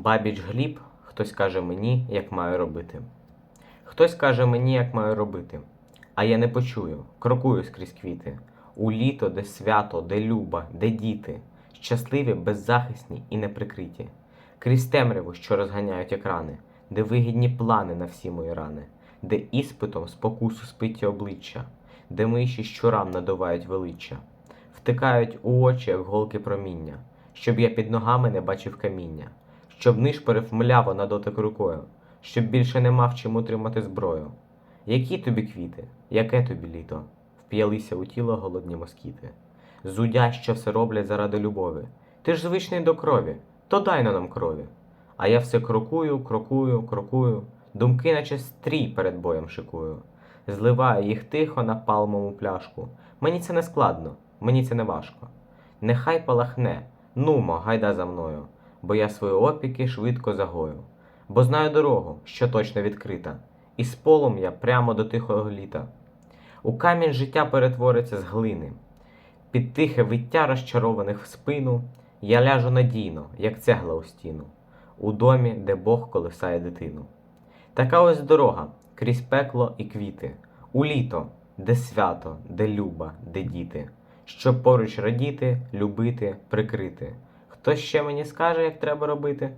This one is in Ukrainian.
Бабіч Гліб, хтось каже мені, як маю робити. Хтось каже мені, як маю робити, а я не почую, крокую скрізь квіти. У літо, де свято, де люба, де діти, щасливі, беззахисні і неприкриті. Крізь темряву, що розганяють екрани, де вигідні плани на всі мої рани, де іспитом спокусу спиті обличчя, де миші щурам надувають величчя, втикають у очі, як голки проміння, щоб я під ногами не бачив каміння, щоб нишпорив мляво на дотик рукою, щоб більше не мав чим утримати зброю. Які тобі квіти, яке тобі літо? Вп'ялися у тіло голодні москіти. Зудя, що все роблять заради любові. Ти ж звичний до крові, то дай на нам крові. А я все крокую, крокую, крокую, думки, наче стрій перед боєм шикую. Зливаю їх тихо на палмову пляшку. Мені це не складно, мені це не важко. Нехай палахне, нумо, гайда за мною, бо я свої опіки швидко загою, бо знаю дорогу, що точно відкрита, і з полум'я прямо до тихого літа. У камінь життя перетвориться з глини. Під тихе виття розчарованих в спину я ляжу надійно, як цегла у стіну, у домі, де Бог колисає дитину. Така ось дорога крізь пекло і квіти, у літо, де свято, де люба, де діти, щоб поруч радіти, любити, прикрити. Хто ще мені скаже, як треба робити?